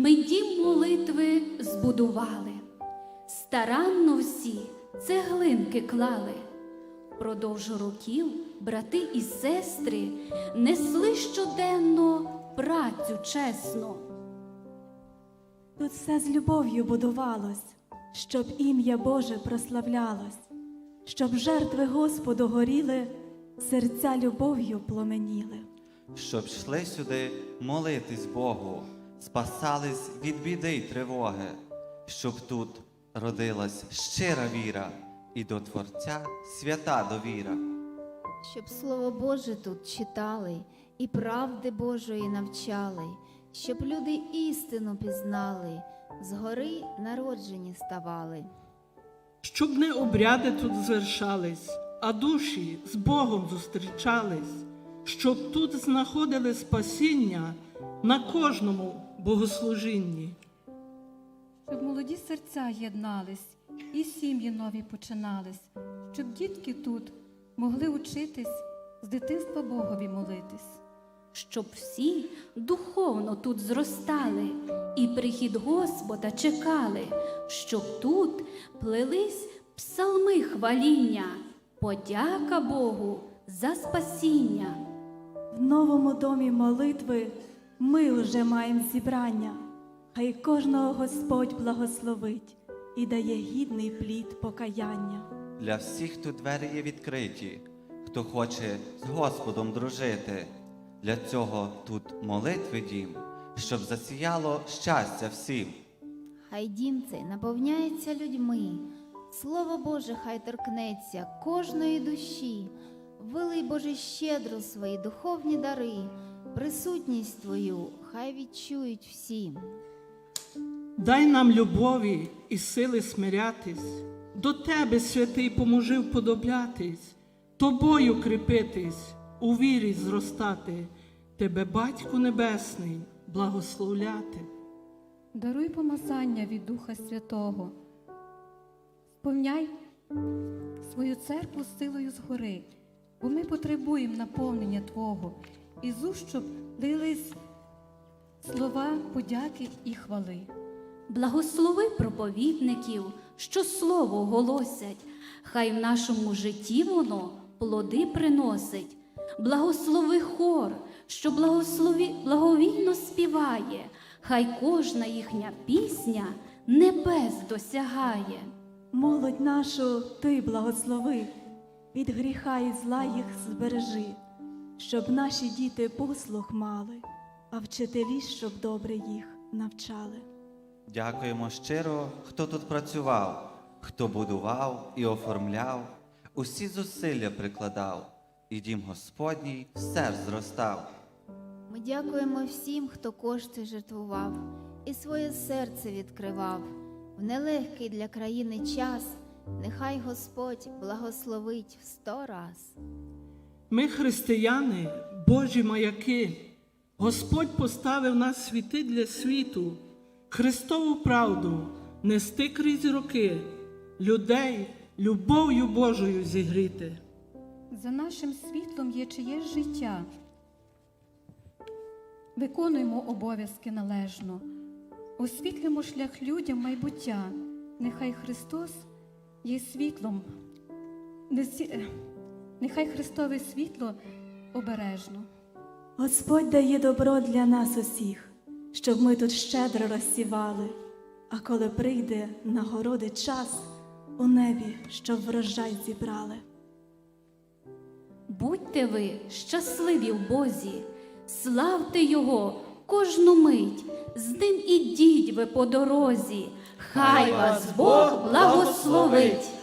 ми дім молитви збудували, старанно всі цеглинки клали. Продовж років брати і сестри несли щоденно працю чесну. Тут все з любов'ю будувалось, щоб ім'я Боже прославлялось, щоб жертви Господу горіли, серця любов'ю пломеніли. щоб йшли сюди молитись Богу, спасались від біди й тривоги, щоб тут родилась щира віра і до Творця свята довіра. Щоб Слово Боже тут читали і правди Божої навчали, щоб люди істину пізнали, згори народжені ставали. щоб не обряди тут звершались, а душі з Богом зустрічались, щоб тут знаходили спасіння на кожному богослужінні. щоб молоді серця єднались і сім'ї нові починались, щоб дітки тут могли учитись з дитинства Богові молитись. щоб всі духовно тут зростали і прихід Господа чекали, щоб тут плелись псалми хваління, подяка Богу за спасіння. В новому домі молитви ми уже маємо зібрання. Хай кожного Господь благословить і дає гідний плід покаяння. Для всіх тут двері є відкриті, хто хоче з Господом дружити. Для цього тут молитви дім, щоб засіяло щастя всім. Хай дім цей наповняється людьми, Слово Боже хай торкнеться кожної душі, вилий Боже щедро свої духовні дари, присутність Твою хай відчують всі. Дай нам любові і сили смирятись, до Тебе, святий, поможи вподоблятись, тобою кріпитись, у вірі зростати, Тебе, Батьку Небесний, благословляти. Даруй помазання від Духа Святого. Сповняй свою церкву силою згори, бо ми потребуємо наповнення Твого, і з уст, щоб лились слова подяки і хвали. Благослови проповідників, що слово голосять, хай в нашому житті воно плоди приносить. Благослови хор, що благослові, благовійно співає, хай кожна їхня пісня небес досягає. Молодь нашу ти благослови, від гріха і зла їх збережи, щоб наші діти послух мали, а вчителі, щоб добре їх навчали. Дякуємо щиро, хто тут працював, хто будував і оформляв, усі зусилля прикладав, і дім Господній все ж зростав. Ми дякуємо всім, хто кошти жертвував і своє серце відкривав. В нелегкий для країни час нехай Господь благословить в сто раз. Ми, християни, Божі маяки, Господь поставив нас світи для світу, Христову правду нести крізь роки, людей любов'ю Божою зігріти. За нашим світлом є чиєсь життя. Виконуємо обов'язки належно, освітлюємо шлях людям майбуття. Нехай Христос є світлом, нехай Христове світло обережно. Господь дає добро для нас усіх, щоб ми тут щедро розсівали, а коли прийде нагороди час у небі, щоб врожай зібрали. Будьте ви щасливі в Бозі, славте Його кожну мить, з ним ідіть ви по дорозі, хай вас Бог благословить.